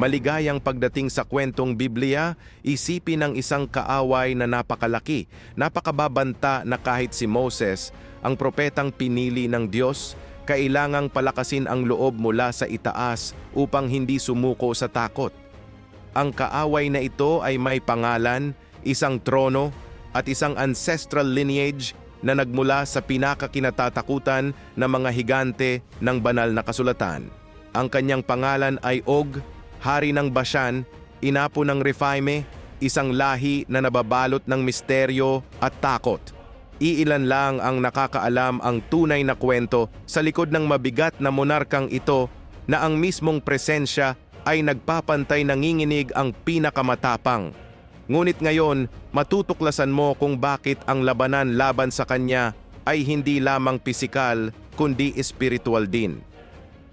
Maligayang pagdating sa kwentong Biblia, isipin ng isang kaaway na napakalaki, napakababanta na kahit si Moses, ang propetang pinili ng Diyos, kailangang palakasin ang loob mula sa itaas upang hindi sumuko sa takot. Ang kaaway na ito ay may pangalan, isang trono, at isang ancestral lineage na nagmula sa pinakakinatatakutan ng mga higante ng banal na kasulatan. Ang kanyang pangalan ay Og, hari ng Bashan, inapo ng Refaime, isang lahi na nababalot ng misteryo at takot. Iilan lang ang nakakaalam ang tunay na kwento sa likod ng mabigat na monarkang ito na ang mismong presensya ay nagpapantay nanginginig ang pinakamatapang. Ngunit ngayon, matutuklasan mo kung bakit ang labanan laban sa kanya ay hindi lamang pisikal kundi espiritual din.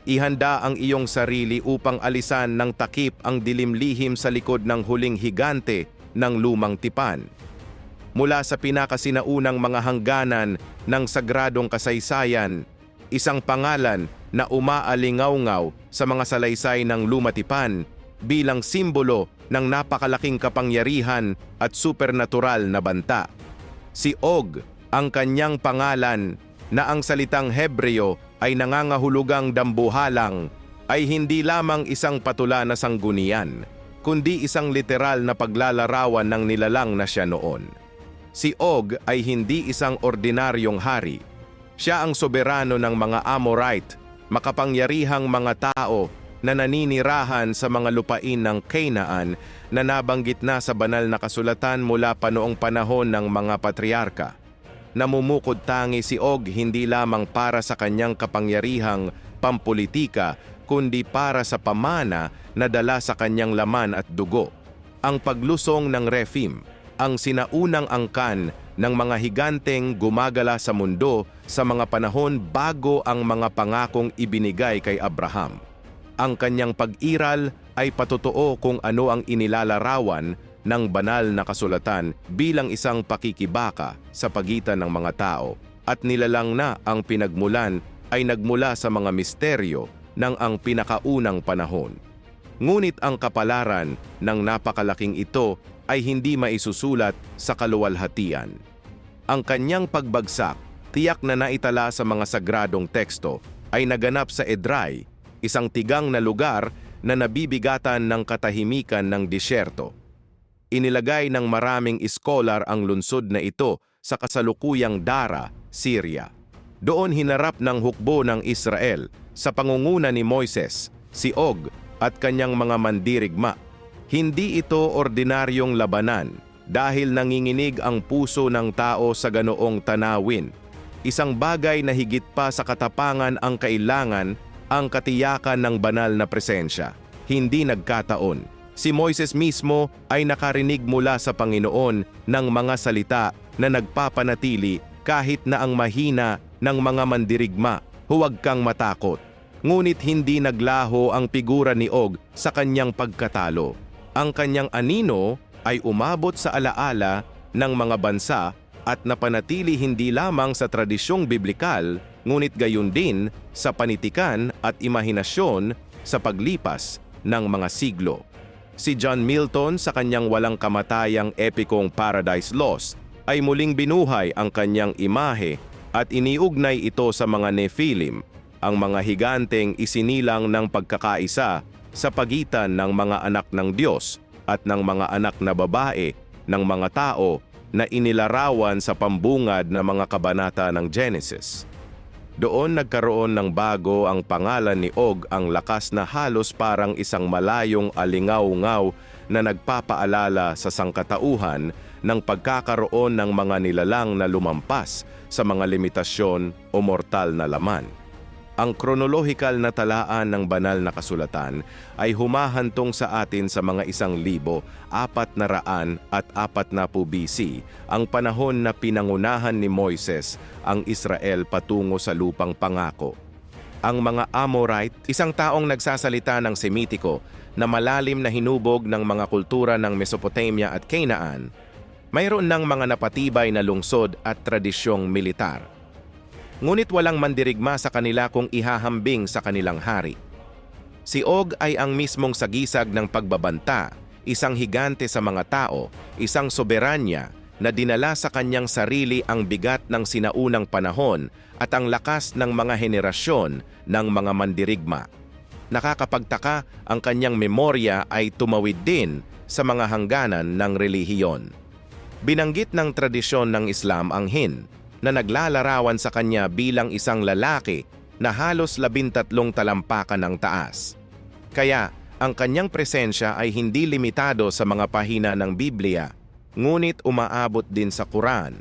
Ihanda ang iyong sarili upang alisan ng takip ang dilimlihim sa likod ng huling higante ng lumang tipan. Mula sa pinakasinaunang mga hangganan ng sagradong kasaysayan, isang pangalan na umaalingaw-ngaw sa mga salaysay ng lumatipan bilang simbolo ng napakalaking kapangyarihan at supernatural na banta. Si Og, ang kanyang pangalan na ang salitang Hebreo ay nangangahulugang dambuhalang ay hindi lamang isang patula na sanggunian, kundi isang literal na paglalarawan ng nilalang na siya noon. Si Og ay hindi isang ordinaryong hari. Siya ang soberano ng mga Amorite, makapangyarihang mga tao na naninirahan sa mga lupain ng Canaan na nabanggit na sa banal na kasulatan mula pa noong panahon ng mga patriarka. Namumukod tangi si Og hindi lamang para sa kanyang kapangyarihang pampolitika, kundi para sa pamana na dala sa kanyang laman at dugo. Ang paglusong ng Refim, ang sinaunang angkan ng mga higanteng gumagala sa mundo sa mga panahon bago ang mga pangakong ibinigay kay Abraham. Ang kanyang pag-iral ay patotoo kung ano ang inilalarawan ng banal na kasulatan bilang isang pakikibaka sa pagitan ng mga tao at nilalang na ang pinagmulan ay nagmula sa mga misteryo ng ang pinakaunang panahon. Ngunit ang kapalaran ng napakalaking ito ay hindi maisusulat sa kaluwalhatian. Ang kanyang pagbagsak, tiyak na naitala sa mga sagradong teksto, ay naganap sa Edrai, isang tigang na lugar na nabibigatan ng katahimikan ng disyerto. Inilagay ng maraming iskolar ang lungsod na ito sa kasalukuyang Dara, Syria. Doon hinarap ng hukbo ng Israel sa pangunguna ni Moises, si Og at kanyang mga mandirigma. Hindi ito ordinaryong labanan dahil nanginginig ang puso ng tao sa ganoong tanawin. Isang bagay na higit pa sa katapangan ang kailangan ang katiyakan ng banal na presensya. Hindi nagkataon. Si Moises mismo ay nakarinig mula sa Panginoon ng mga salita na nagpapanatili kahit na ang mahina ng mga mandirigma, huwag kang matakot. Ngunit hindi naglaho ang figura ni Og sa kanyang pagkatalo. Ang kanyang anino ay umabot sa alaala ng mga bansa at napanatili hindi lamang sa tradisyong biblikal ngunit gayon din sa panitikan at imahinasyon sa paglipas ng mga siglo. Si John Milton sa kanyang walang kamatayang epikong Paradise Lost ay muling binuhay ang kanyang imahe at iniugnay ito sa mga Nephilim, ang mga higanteng isinilang ng pagkakaisa sa pagitan ng mga anak ng Diyos at ng mga anak na babae ng mga tao na inilarawan sa pambungad na mga kabanata ng Genesis. Doon nagkaroon ng bago ang pangalan ni Og ang lakas na halos parang isang malayong alingaw-ngaw na nagpapaalala sa sangkatauhan ng pagkakaroon ng mga nilalang na lumampas sa mga limitasyon o mortal na laman. Ang kronolohikal na talaan ng banal na kasulatan ay humahantong sa atin sa mga isang libo, apat na raan at apat na BC, ang panahon na pinangunahan ni Moises ang Israel patungo sa lupang pangako. Ang mga Amorite, isang taong nagsasalita ng Semitiko na malalim na hinubog ng mga kultura ng Mesopotamia at Canaan, mayroon ng mga napatibay na lungsod at tradisyong militar ngunit walang mandirigma sa kanila kung ihahambing sa kanilang hari. Si Og ay ang mismong sagisag ng pagbabanta, isang higante sa mga tao, isang soberanya na dinala sa kanyang sarili ang bigat ng sinaunang panahon at ang lakas ng mga henerasyon ng mga mandirigma. Nakakapagtaka ang kanyang memorya ay tumawid din sa mga hangganan ng relihiyon. Binanggit ng tradisyon ng Islam ang Hin na naglalarawan sa kanya bilang isang lalaki na halos labintatlong talampakan ng taas. Kaya, ang kanyang presensya ay hindi limitado sa mga pahina ng Biblia, ngunit umaabot din sa Quran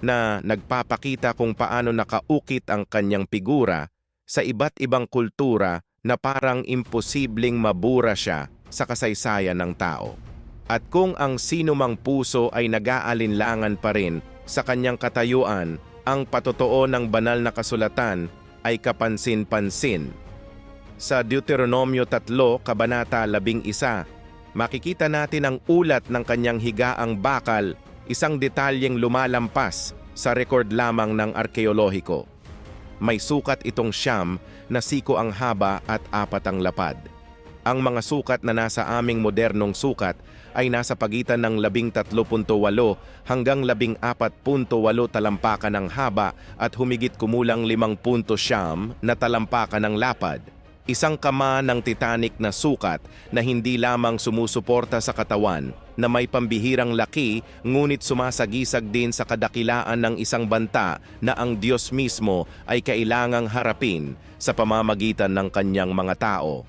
na nagpapakita kung paano nakaukit ang kanyang figura sa iba't ibang kultura na parang imposibleng mabura siya sa kasaysayan ng tao. At kung ang sinumang puso ay nag-aalinlangan pa rin sa kanyang katayuan, ang patotoo ng banal na kasulatan ay kapansin-pansin. Sa Deuteronomio 3, Kabanata 11, makikita natin ang ulat ng kanyang higaang bakal, isang detalyeng lumalampas sa rekord lamang ng arkeolohiko. May sukat itong siyam na siko ang haba at apat ang lapad. Ang mga sukat na nasa aming modernong sukat ay nasa pagitan ng 13.8 hanggang 14.8 talampakan ng haba at humigit kumulang 5.9 na talampakan ng lapad. Isang kama ng Titanic na sukat na hindi lamang sumusuporta sa katawan na may pambihirang laki ngunit sumasagisag din sa kadakilaan ng isang banta na ang Diyos mismo ay kailangang harapin sa pamamagitan ng kanyang mga tao.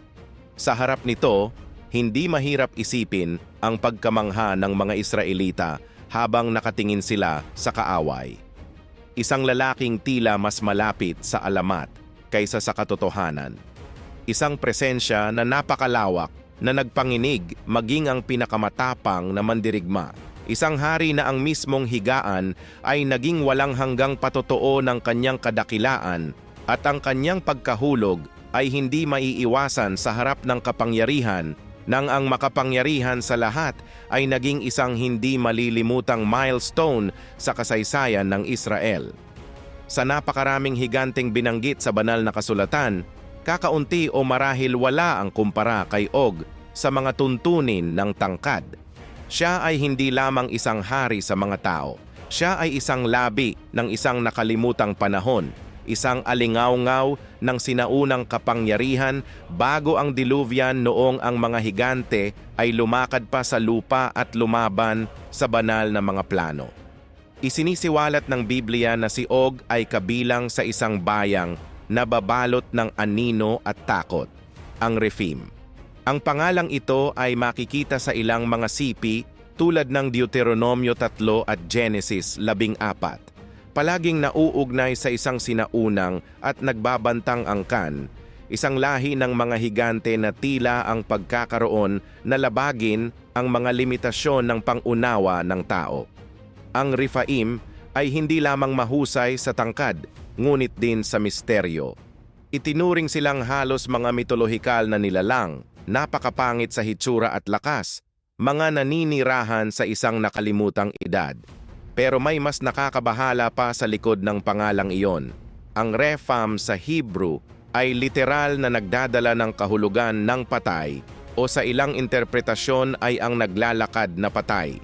Sa harap nito, hindi mahirap isipin ang pagkamangha ng mga Israelita habang nakatingin sila sa kaaway. Isang lalaking tila mas malapit sa alamat kaysa sa katotohanan. Isang presensya na napakalawak na nagpanginig maging ang pinakamatapang na mandirigma. Isang hari na ang mismong higaan ay naging walang hanggang patotoo ng kanyang kadakilaan at ang kanyang pagkahulog ay hindi maiiwasan sa harap ng kapangyarihan nang ang makapangyarihan sa lahat ay naging isang hindi malilimutang milestone sa kasaysayan ng Israel. Sa napakaraming higanteng binanggit sa banal na kasulatan, kakaunti o marahil wala ang kumpara kay Og sa mga tuntunin ng tangkad. Siya ay hindi lamang isang hari sa mga tao. Siya ay isang labi ng isang nakalimutang panahon isang alingaw-ngaw ng sinaunang kapangyarihan bago ang Diluvian noong ang mga higante ay lumakad pa sa lupa at lumaban sa banal na mga plano. Isinisiwalat ng Biblia na si Og ay kabilang sa isang bayang na babalot ng anino at takot, ang Refim. Ang pangalang ito ay makikita sa ilang mga sipi tulad ng Deuteronomio 3 at Genesis 14 palaging nauugnay sa isang sinaunang at nagbabantang angkan, isang lahi ng mga higante na tila ang pagkakaroon na labagin ang mga limitasyon ng pangunawa ng tao. Ang Rifaim ay hindi lamang mahusay sa tangkad, ngunit din sa misteryo. Itinuring silang halos mga mitolohikal na nilalang, napakapangit sa hitsura at lakas, mga naninirahan sa isang nakalimutang edad. Pero may mas nakakabahala pa sa likod ng pangalang iyon. Ang Refam sa Hebrew ay literal na nagdadala ng kahulugan ng patay o sa ilang interpretasyon ay ang naglalakad na patay.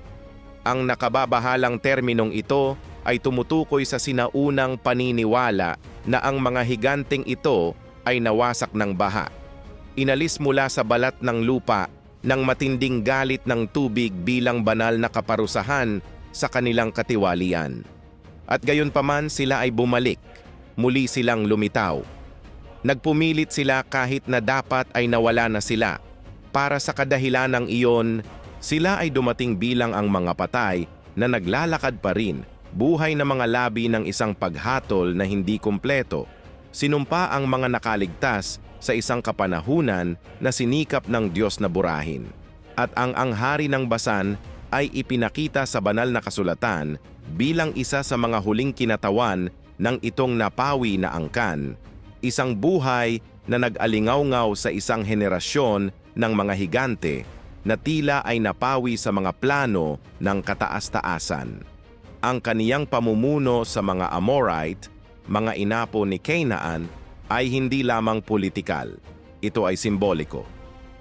Ang nakababahalang terminong ito ay tumutukoy sa sinaunang paniniwala na ang mga higanteng ito ay nawasak ng baha. Inalis mula sa balat ng lupa ng matinding galit ng tubig bilang banal na kaparusahan sa kanilang katiwalian. At gayon paman sila ay bumalik, muli silang lumitaw. Nagpumilit sila kahit na dapat ay nawala na sila. Para sa kadahilan ng iyon, sila ay dumating bilang ang mga patay na naglalakad pa rin, buhay na mga labi ng isang paghatol na hindi kumpleto. Sinumpa ang mga nakaligtas sa isang kapanahunan na sinikap ng Diyos na burahin. At ang anghari ng basan ay ipinakita sa banal na kasulatan bilang isa sa mga huling kinatawan ng itong napawi na angkan, isang buhay na nag-alingaw-ngaw sa isang henerasyon ng mga higante na tila ay napawi sa mga plano ng kataas-taasan. Ang kaniyang pamumuno sa mga Amorite, mga inapo ni Canaan, ay hindi lamang politikal. ito ay simboliko.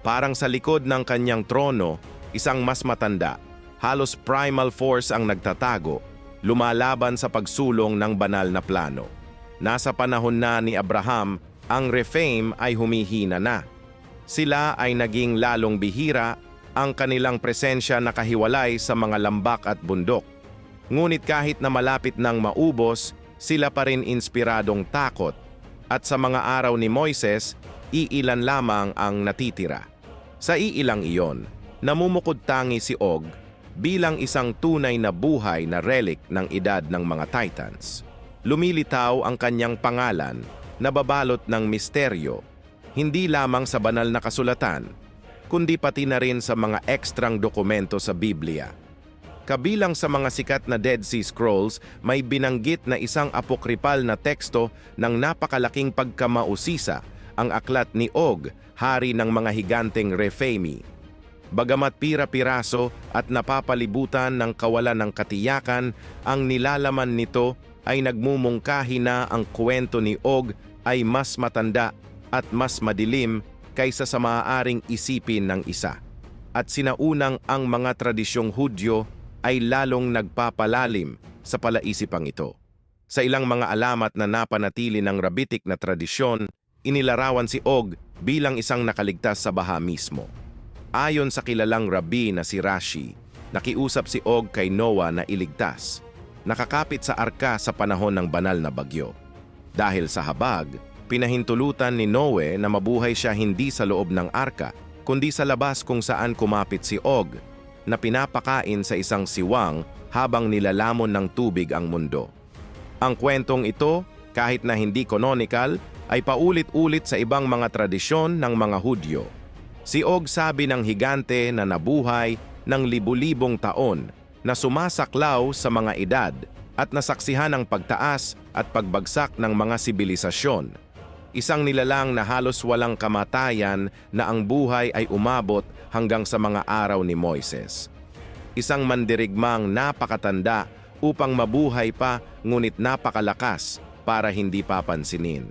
Parang sa likod ng kanyang trono, isang mas matanda, halos primal force ang nagtatago, lumalaban sa pagsulong ng banal na plano. Nasa panahon na ni Abraham, ang Rephaim ay humihina na. Sila ay naging lalong bihira, ang kanilang presensya nakahiwalay sa mga lambak at bundok. Ngunit kahit na malapit nang maubos, sila pa rin inspiradong takot. At sa mga araw ni Moises, iilan lamang ang natitira. Sa iilang iyon, namumukod tangi si Og bilang isang tunay na buhay na relic ng edad ng mga Titans. Lumilitaw ang kanyang pangalan na babalot ng misteryo, hindi lamang sa banal na kasulatan, kundi pati na rin sa mga ekstrang dokumento sa Biblia. Kabilang sa mga sikat na Dead Sea Scrolls, may binanggit na isang apokripal na teksto ng napakalaking pagkamausisa, ang aklat ni Og, hari ng mga higanteng Refaimi. Bagamat pira-piraso at napapalibutan ng kawalan ng katiyakan, ang nilalaman nito ay nagmumungkahi na ang kwento ni Og ay mas matanda at mas madilim kaysa sa maaaring isipin ng isa. At sinaunang ang mga tradisyong Hudyo ay lalong nagpapalalim sa palaisipang ito. Sa ilang mga alamat na napanatili ng rabitik na tradisyon, inilarawan si Og bilang isang nakaligtas sa baha mismo. Ayon sa kilalang rabi na si Rashi, nakiusap si Og kay Noah na iligtas. Nakakapit sa arka sa panahon ng banal na bagyo. Dahil sa habag, pinahintulutan ni Noe na mabuhay siya hindi sa loob ng arka, kundi sa labas kung saan kumapit si Og, na pinapakain sa isang siwang habang nilalamon ng tubig ang mundo. Ang kwentong ito, kahit na hindi canonical, ay paulit-ulit sa ibang mga tradisyon ng mga Hudyo. Si Og sabi ng higante na nabuhay ng libu-libong taon na sumasaklaw sa mga edad at nasaksihan ang pagtaas at pagbagsak ng mga sibilisasyon. Isang nilalang na halos walang kamatayan na ang buhay ay umabot hanggang sa mga araw ni Moises. Isang mandirigmang napakatanda upang mabuhay pa ngunit napakalakas para hindi papansinin.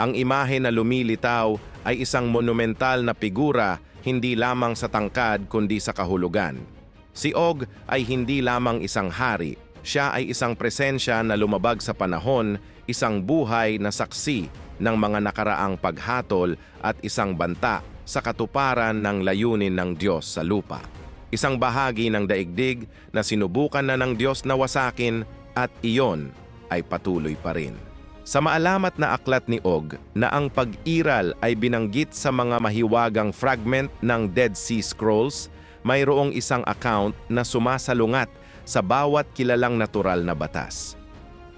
Ang imahe na lumilitaw ay isang monumental na figura hindi lamang sa tangkad kundi sa kahulugan. Si Og ay hindi lamang isang hari, siya ay isang presensya na lumabag sa panahon, isang buhay na saksi ng mga nakaraang paghatol at isang banta sa katuparan ng layunin ng Diyos sa lupa. Isang bahagi ng daigdig na sinubukan na ng Diyos na wasakin at iyon ay patuloy pa rin. Sa maalamat na aklat ni Og na ang pag-iral ay binanggit sa mga mahiwagang fragment ng Dead Sea Scrolls, mayroong isang account na sumasalungat sa bawat kilalang natural na batas.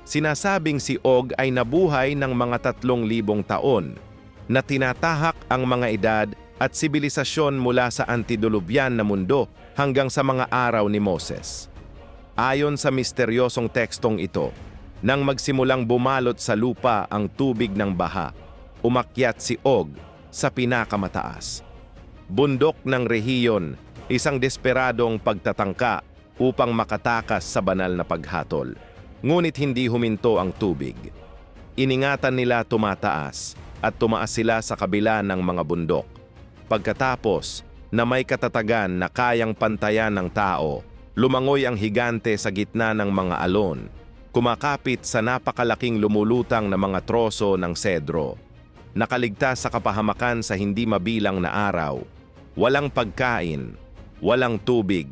Sinasabing si Og ay nabuhay ng mga tatlong libong taon, na tinatahak ang mga edad at sibilisasyon mula sa antidulubyan na mundo hanggang sa mga araw ni Moses. Ayon sa misteryosong tekstong ito, nang magsimulang bumalot sa lupa ang tubig ng baha, umakyat si Og sa pinakamataas. Bundok ng rehiyon, isang desperadong pagtatangka upang makatakas sa banal na paghatol. Ngunit hindi huminto ang tubig. Iningatan nila tumataas at tumaas sila sa kabila ng mga bundok. Pagkatapos na may katatagan na kayang pantayan ng tao, lumangoy ang higante sa gitna ng mga alon kumakapit sa napakalaking lumulutang na mga troso ng sedro. Nakaligtas sa kapahamakan sa hindi mabilang na araw. Walang pagkain, walang tubig.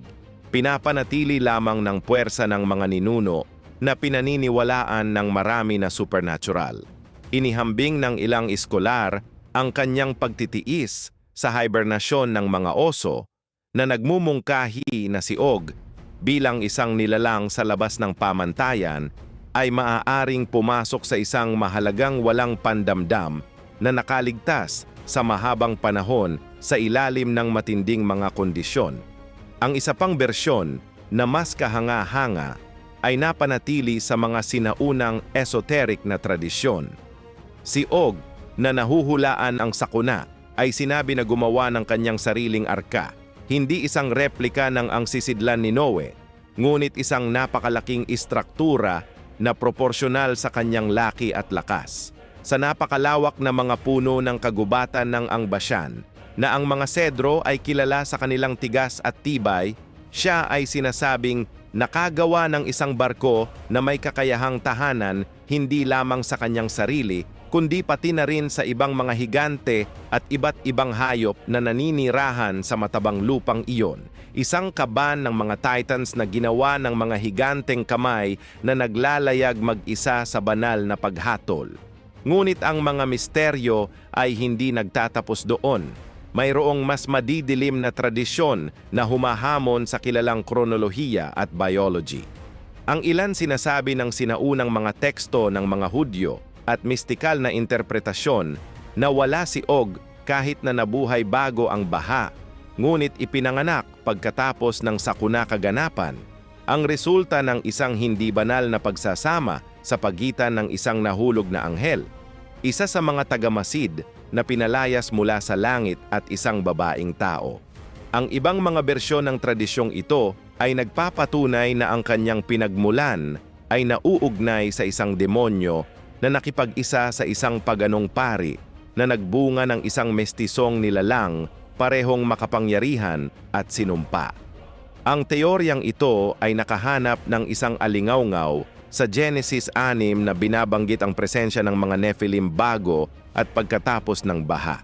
Pinapanatili lamang ng puwersa ng mga ninuno na pinaniniwalaan ng marami na supernatural. Inihambing ng ilang iskolar ang kanyang pagtitiis sa hibernasyon ng mga oso na nagmumungkahi na si Og bilang isang nilalang sa labas ng pamantayan ay maaaring pumasok sa isang mahalagang walang pandamdam na nakaligtas sa mahabang panahon sa ilalim ng matinding mga kondisyon. Ang isa pang bersyon na mas kahanga-hanga ay napanatili sa mga sinaunang esoteric na tradisyon. Si Og na nahuhulaan ang sakuna ay sinabi na gumawa ng kanyang sariling arka hindi isang replika ng ang sisidlan ni Noe, ngunit isang napakalaking istruktura na proporsyonal sa kanyang laki at lakas. sa napakalawak na mga puno ng kagubatan ng Angbasyan, na ang mga sedro ay kilala sa kanilang tigas at tibay, siya ay sinasabing nakagawa ng isang barko na may kakayahang tahanan hindi lamang sa kanyang sarili, kundi pati na rin sa ibang mga higante at iba't ibang hayop na naninirahan sa matabang lupang iyon. Isang kaban ng mga titans na ginawa ng mga higanteng kamay na naglalayag mag-isa sa banal na paghatol. Ngunit ang mga misteryo ay hindi nagtatapos doon. Mayroong mas madidilim na tradisyon na humahamon sa kilalang kronolohiya at biology. Ang ilan sinasabi ng sinaunang mga teksto ng mga Hudyo at mistikal na interpretasyon na wala si Og kahit na nabuhay bago ang baha, ngunit ipinanganak pagkatapos ng sakuna kaganapan, ang resulta ng isang hindi banal na pagsasama sa pagitan ng isang nahulog na anghel, isa sa mga tagamasid na pinalayas mula sa langit at isang babaeng tao. Ang ibang mga bersyon ng tradisyong ito ay nagpapatunay na ang kanyang pinagmulan ay nauugnay sa isang demonyo na nakipag-isa sa isang paganong pari na nagbunga ng isang mestisong nilalang parehong makapangyarihan at sinumpa. Ang teoryang ito ay nakahanap ng isang alingawngaw sa Genesis 6 na binabanggit ang presensya ng mga Nephilim bago at pagkatapos ng baha.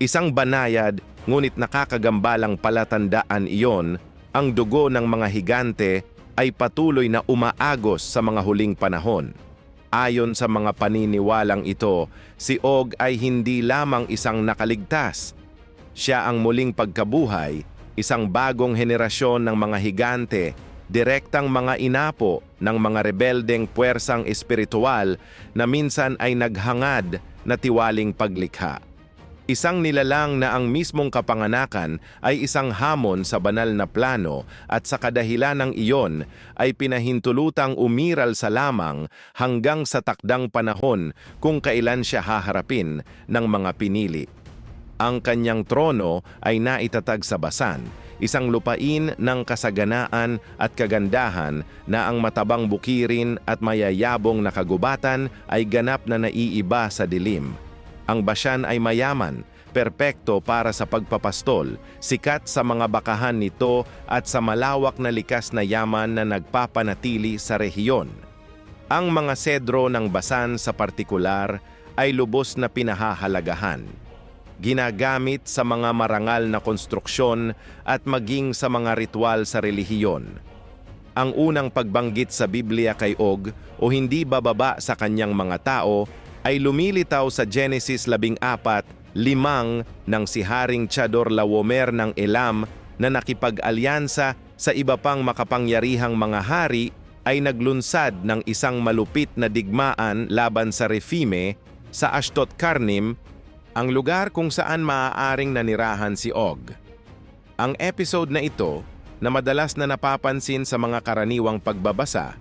Isang banayad ngunit nakakagambalang palatandaan iyon ang dugo ng mga higante ay patuloy na umaagos sa mga huling panahon. Ayon sa mga paniniwalang ito, si Og ay hindi lamang isang nakaligtas. Siya ang muling pagkabuhay, isang bagong henerasyon ng mga higante, direktang mga inapo ng mga rebeldeng puwersang espiritual na minsan ay naghangad na tiwaling paglikha. Isang nilalang na ang mismong kapanganakan ay isang hamon sa banal na plano at sa kadahilan ng iyon ay pinahintulutang umiral sa lamang hanggang sa takdang panahon kung kailan siya haharapin ng mga pinili. Ang kanyang trono ay naitatag sa basan, isang lupain ng kasaganaan at kagandahan na ang matabang bukirin at mayayabong na kagubatan ay ganap na naiiba sa dilim. Ang basyan ay mayaman, perpekto para sa pagpapastol, sikat sa mga bakahan nito at sa malawak na likas na yaman na nagpapanatili sa rehiyon. Ang mga sedro ng basan sa partikular ay lubos na pinahahalagahan. Ginagamit sa mga marangal na konstruksyon at maging sa mga ritual sa relihiyon. Ang unang pagbanggit sa Biblia kay Og o hindi bababa sa kanyang mga tao ay lumilitaw sa Genesis 14, limang ng si Haring Chador Lawomer ng Elam na nakipag-alyansa sa iba pang makapangyarihang mga hari ay naglunsad ng isang malupit na digmaan laban sa Refime sa Ashtot Karnim, ang lugar kung saan maaaring nanirahan si Og. Ang episode na ito, na madalas na napapansin sa mga karaniwang pagbabasa,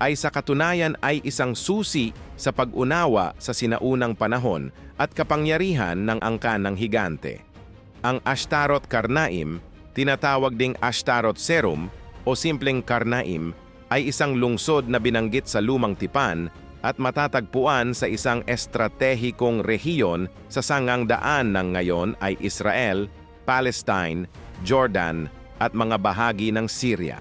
ay sa katunayan ay isang susi sa pag-unawa sa sinaunang panahon at kapangyarihan ng angkan ng higante. Ang Ashtaroth Karnaim, tinatawag ding Ashtaroth Serum o simpleng Karnaim, ay isang lungsod na binanggit sa lumang tipan at matatagpuan sa isang estratehikong rehiyon sa sangang daan ng ngayon ay Israel, Palestine, Jordan at mga bahagi ng Syria.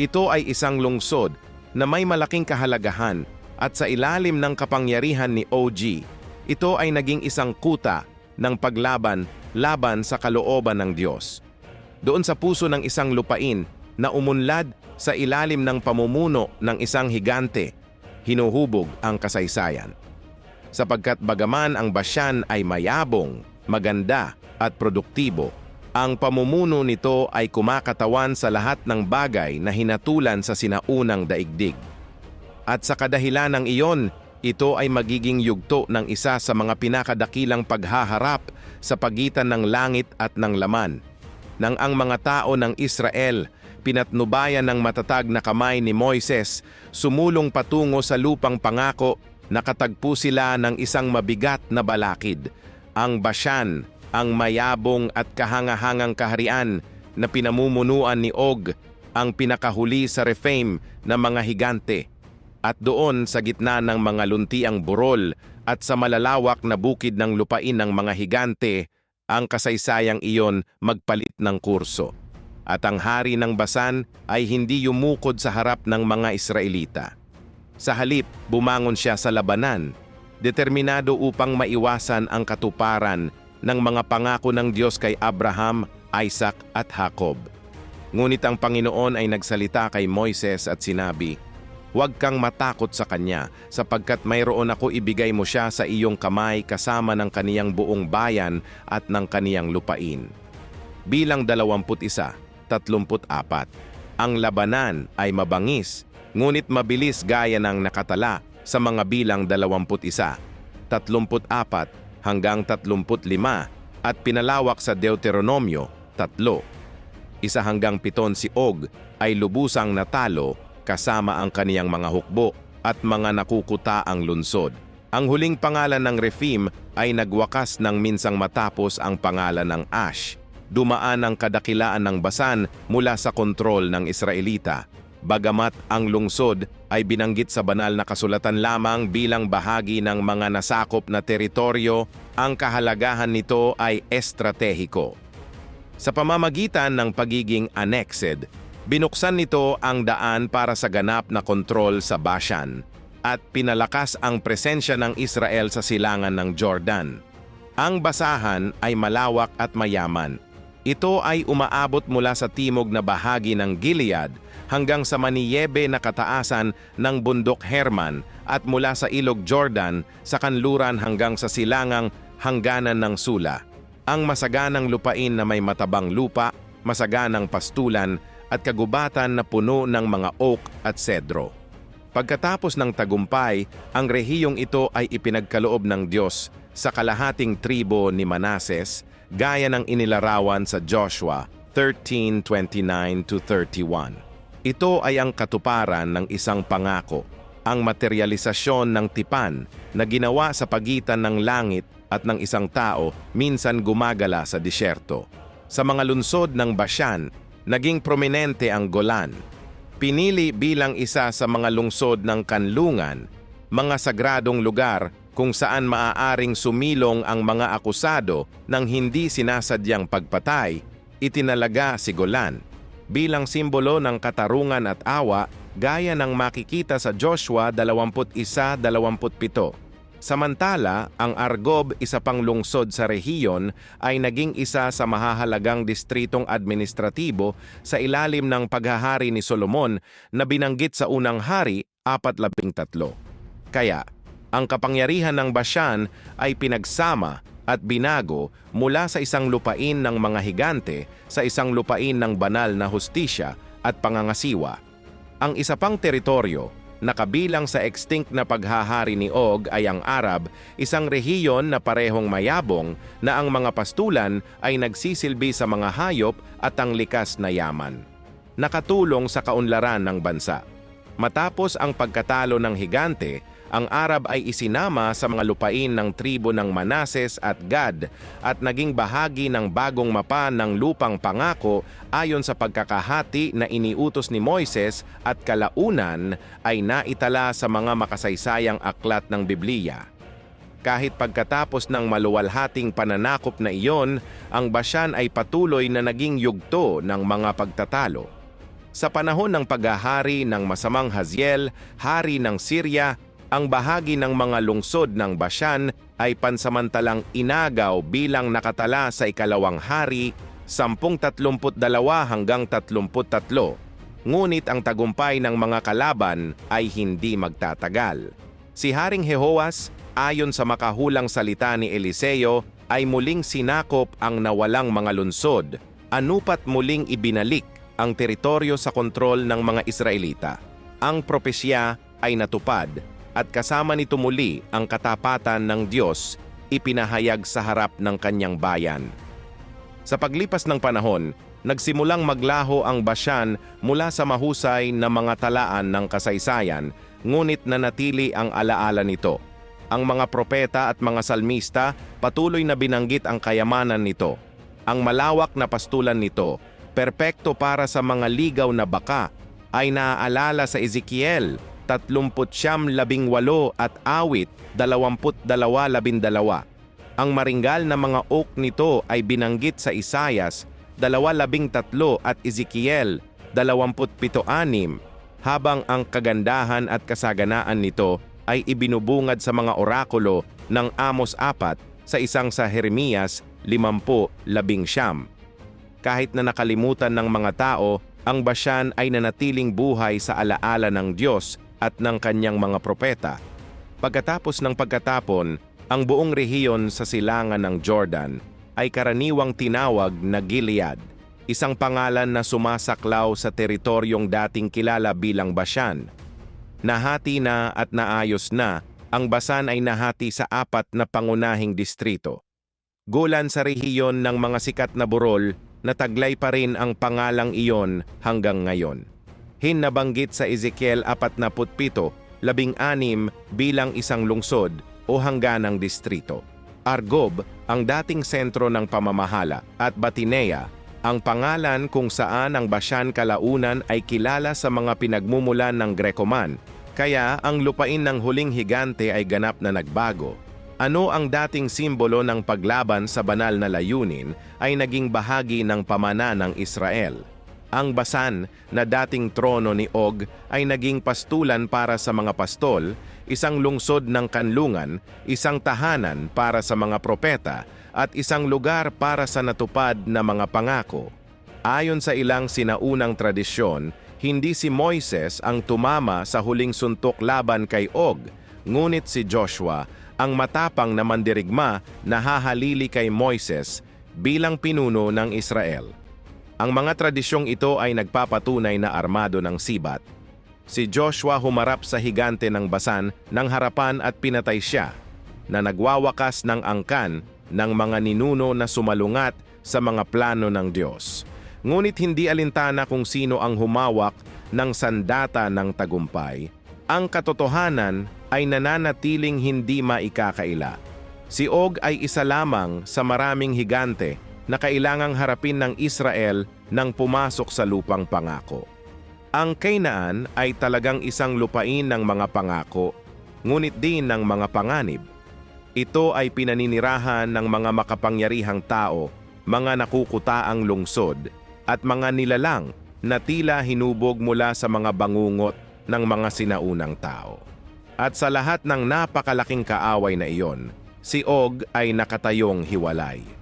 Ito ay isang lungsod na may malaking kahalagahan at sa ilalim ng kapangyarihan ni OG, ito ay naging isang kuta ng paglaban laban sa kalooban ng Diyos. Doon sa puso ng isang lupain na umunlad sa ilalim ng pamumuno ng isang higante, hinuhubog ang kasaysayan. Sapagkat bagaman ang Basyan ay mayabong, maganda at produktibo, ang pamumuno nito ay kumakatawan sa lahat ng bagay na hinatulan sa sinaunang daigdig. At sa kadahilan ng iyon, ito ay magiging yugto ng isa sa mga pinakadakilang paghaharap sa pagitan ng langit at ng laman. Nang ang mga tao ng Israel pinatnubayan ng matatag na kamay ni Moises, sumulong patungo sa lupang pangako, nakatagpo sila ng isang mabigat na balakid, ang Bashan, ang mayabong at kahangahangang kaharian na pinamumunuan ni Og ang pinakahuli sa Rephaim na mga higante. At doon sa gitna ng mga luntiang burol at sa malalawak na bukid ng lupain ng mga higante, ang kasaysayang iyon magpalit ng kurso. At ang hari ng Basan ay hindi yumukod sa harap ng mga Israelita. Sa halip, bumangon siya sa labanan, determinado upang maiwasan ang katuparan ng mga pangako ng Diyos kay Abraham, Isaac at Jacob. Ngunit ang Panginoon ay nagsalita kay Moises at sinabi, Huwag kang matakot sa kanya, sapagkat mayroon ako ibigay mo siya sa iyong kamay kasama ng kaniyang buong bayan at ng kaniyang lupain. Bilang 21, 34. Ang labanan ay mabangis, ngunit mabilis gaya ng nakatala sa mga bilang 21, 34 hanggang 35 at pinalawak sa Deuteronomyo 3. Isa hanggang piton si Og ay lubusang natalo kasama ang kaniyang mga hukbo at mga nakukutaang lunsod. Ang huling pangalan ng Refim ay nagwakas ng minsang matapos ang pangalan ng Ash. Dumaan ang kadakilaan ng Basan mula sa kontrol ng Israelita. Bagamat ang lungsod ay binanggit sa banal na kasulatan lamang bilang bahagi ng mga nasakop na teritoryo, ang kahalagahan nito ay estratehiko. Sa pamamagitan ng pagiging annexed, Binuksan nito ang daan para sa ganap na kontrol sa Bashan at pinalakas ang presensya ng Israel sa silangan ng Jordan. Ang basahan ay malawak at mayaman. Ito ay umaabot mula sa timog na bahagi ng Gilead hanggang sa maniyebe na kataasan ng bundok Herman at mula sa ilog Jordan sa kanluran hanggang sa silangang hangganan ng Sula. Ang masaganang lupain na may matabang lupa, masaganang pastulan at kagubatan na puno ng mga oak at cedro. Pagkatapos ng tagumpay, ang rehiyong ito ay ipinagkaloob ng Diyos sa kalahating tribo ni Manases gaya ng inilarawan sa Joshua 13:29-31. Ito ay ang katuparan ng isang pangako, ang materialisasyon ng tipan na ginawa sa pagitan ng langit at ng isang tao minsan gumagala sa disyerto. Sa mga lunsod ng Bashan, naging prominente ang Golan. Pinili bilang isa sa mga lungsod ng kanlungan, mga sagradong lugar kung saan maaaring sumilong ang mga akusado ng hindi sinasadyang pagpatay, itinalaga si Golan bilang simbolo ng katarungan at awa gaya ng makikita sa Joshua 21-27. Samantala, ang Argob, isa pang lungsod sa rehiyon, ay naging isa sa mahahalagang distritong administratibo sa ilalim ng paghahari ni Solomon na binanggit sa unang hari 43. Kaya, ang kapangyarihan ng Bashan ay pinagsama at binago mula sa isang lupain ng mga higante sa isang lupain ng banal na hustisya at pangangasiwa. Ang isa pang teritoryo Nakabilang sa extinct na paghahari ni Og ay ang Arab, isang rehiyon na parehong mayabong na ang mga pastulan ay nagsisilbi sa mga hayop at ang likas na yaman. Nakatulong sa kaunlaran ng bansa. Matapos ang pagkatalo ng higante, ang Arab ay isinama sa mga lupain ng tribo ng Manases at Gad at naging bahagi ng bagong mapa ng lupang pangako ayon sa pagkakahati na iniutos ni Moises at kalaunan ay naitala sa mga makasaysayang aklat ng Biblia. Kahit pagkatapos ng maluwalhating pananakop na iyon, ang Bashan ay patuloy na naging yugto ng mga pagtatalo. Sa panahon ng paghahari ng masamang Haziel, hari ng Syria, ang bahagi ng mga lungsod ng Bashan ay pansamantalang inagaw bilang nakatala sa ikalawang hari 1032 hanggang 33. Ngunit ang tagumpay ng mga kalaban ay hindi magtatagal. Si Haring Jehoas, ayon sa makahulang salita ni Eliseo, ay muling sinakop ang nawalang mga lungsod, anupat muling ibinalik ang teritoryo sa kontrol ng mga Israelita. Ang propesya ay natupad at kasama nito muli ang katapatan ng Diyos ipinahayag sa harap ng kanyang bayan. Sa paglipas ng panahon, nagsimulang maglaho ang Bashan mula sa mahusay na mga talaan ng kasaysayan, ngunit nanatili ang alaala nito. Ang mga propeta at mga salmista patuloy na binanggit ang kayamanan nito. Ang malawak na pastulan nito, perpekto para sa mga ligaw na baka, ay naaalala sa Ezekiel tatlumput siyam labing walo at awit dalawamput dalawa labindalawa. Ang maringgal na mga oak nito ay binanggit sa Isayas dalawa labing tatlo at Ezekiel dalawamput pito anim, habang ang kagandahan at kasaganaan nito ay ibinubungad sa mga orakulo ng Amos 4 sa isang sa Jeremias 50 labing siyam. Kahit na nakalimutan ng mga tao, ang Bashan ay nanatiling buhay sa alaala ng Diyos at ng kanyang mga propeta. Pagkatapos ng pagkatapon, ang buong rehiyon sa silangan ng Jordan ay karaniwang tinawag na Gilead, isang pangalan na sumasaklaw sa teritoryong dating kilala bilang Bashan. Nahati na at naayos na, ang Basan ay nahati sa apat na pangunahing distrito. Gulan sa rehiyon ng mga sikat na burol na taglay pa rin ang pangalang iyon hanggang ngayon. Hinabanggit sa Ezekiel 47, labing anim bilang isang lungsod o hangganang distrito. Argob, ang dating sentro ng pamamahala, at Batinea, ang pangalan kung saan ang Bashan kalaunan ay kilala sa mga pinagmumulan ng Grecoman, kaya ang lupain ng huling higante ay ganap na nagbago. Ano ang dating simbolo ng paglaban sa banal na layunin ay naging bahagi ng pamana ng Israel. Ang Basan na dating trono ni Og ay naging pastulan para sa mga pastol, isang lungsod ng kanlungan, isang tahanan para sa mga propeta, at isang lugar para sa natupad na mga pangako. Ayon sa ilang sinaunang tradisyon, hindi si Moises ang tumama sa huling suntok laban kay Og, ngunit si Joshua ang matapang na mandirigma na hahalili kay Moises bilang pinuno ng Israel. Ang mga tradisyong ito ay nagpapatunay na armado ng sibat. Si Joshua humarap sa higante ng basan ng harapan at pinatay siya, na nagwawakas ng angkan ng mga ninuno na sumalungat sa mga plano ng Diyos. Ngunit hindi alintana kung sino ang humawak ng sandata ng tagumpay. Ang katotohanan ay nananatiling hindi maikakaila. Si Og ay isa lamang sa maraming higante na kailangang harapin ng Israel nang pumasok sa lupang pangako. Ang Kainaan ay talagang isang lupain ng mga pangako, ngunit din ng mga panganib. Ito ay pinaninirahan ng mga makapangyarihang tao, mga nakukutaang lungsod, at mga nilalang na tila hinubog mula sa mga bangungot ng mga sinaunang tao. At sa lahat ng napakalaking kaaway na iyon, si Og ay nakatayong hiwalay.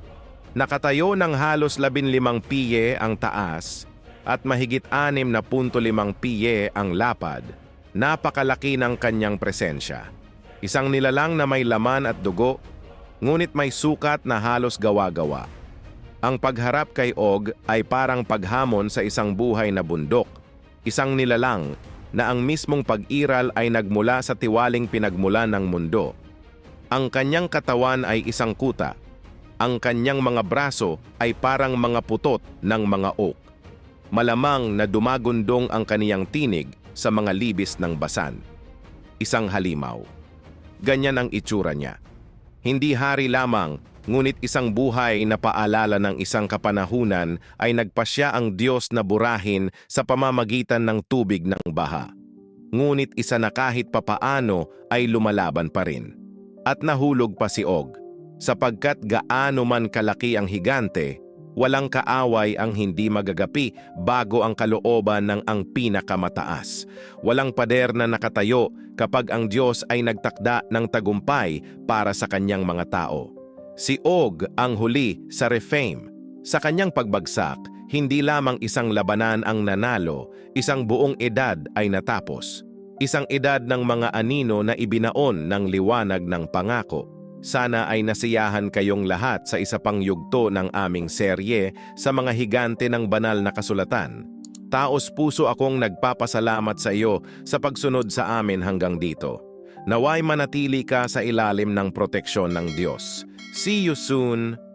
Nakatayo ng halos 15 piye ang taas at mahigit 6 na punto limang piye ang lapad. Napakalaki ng kanyang presensya. Isang nilalang na may laman at dugo, ngunit may sukat na halos gawa-gawa. Ang pagharap kay Og ay parang paghamon sa isang buhay na bundok, isang nilalang na ang mismong pag-iral ay nagmula sa tiwaling pinagmulan ng mundo. Ang kanyang katawan ay isang kuta, ang kanyang mga braso ay parang mga putot ng mga oak. Malamang na dumagundong ang kaniyang tinig sa mga libis ng basan. Isang halimaw. Ganyan ang itsura niya. Hindi hari lamang, ngunit isang buhay na paalala ng isang kapanahunan ay nagpasya ang Diyos na burahin sa pamamagitan ng tubig ng baha. Ngunit isa na kahit papaano ay lumalaban pa rin. At nahulog pa si Og sapagkat gaano man kalaki ang higante, walang kaaway ang hindi magagapi bago ang kalooban ng ang pinakamataas. Walang pader na nakatayo kapag ang Diyos ay nagtakda ng tagumpay para sa kanyang mga tao. Si Og ang huli sa Rephaim. Sa kanyang pagbagsak, hindi lamang isang labanan ang nanalo, isang buong edad ay natapos. Isang edad ng mga anino na ibinaon ng liwanag ng pangako. Sana ay nasiyahan kayong lahat sa isa pang yugto ng aming serye sa mga higante ng banal na kasulatan. Taos puso akong nagpapasalamat sa iyo sa pagsunod sa amin hanggang dito. Naway manatili ka sa ilalim ng proteksyon ng Diyos. See you soon!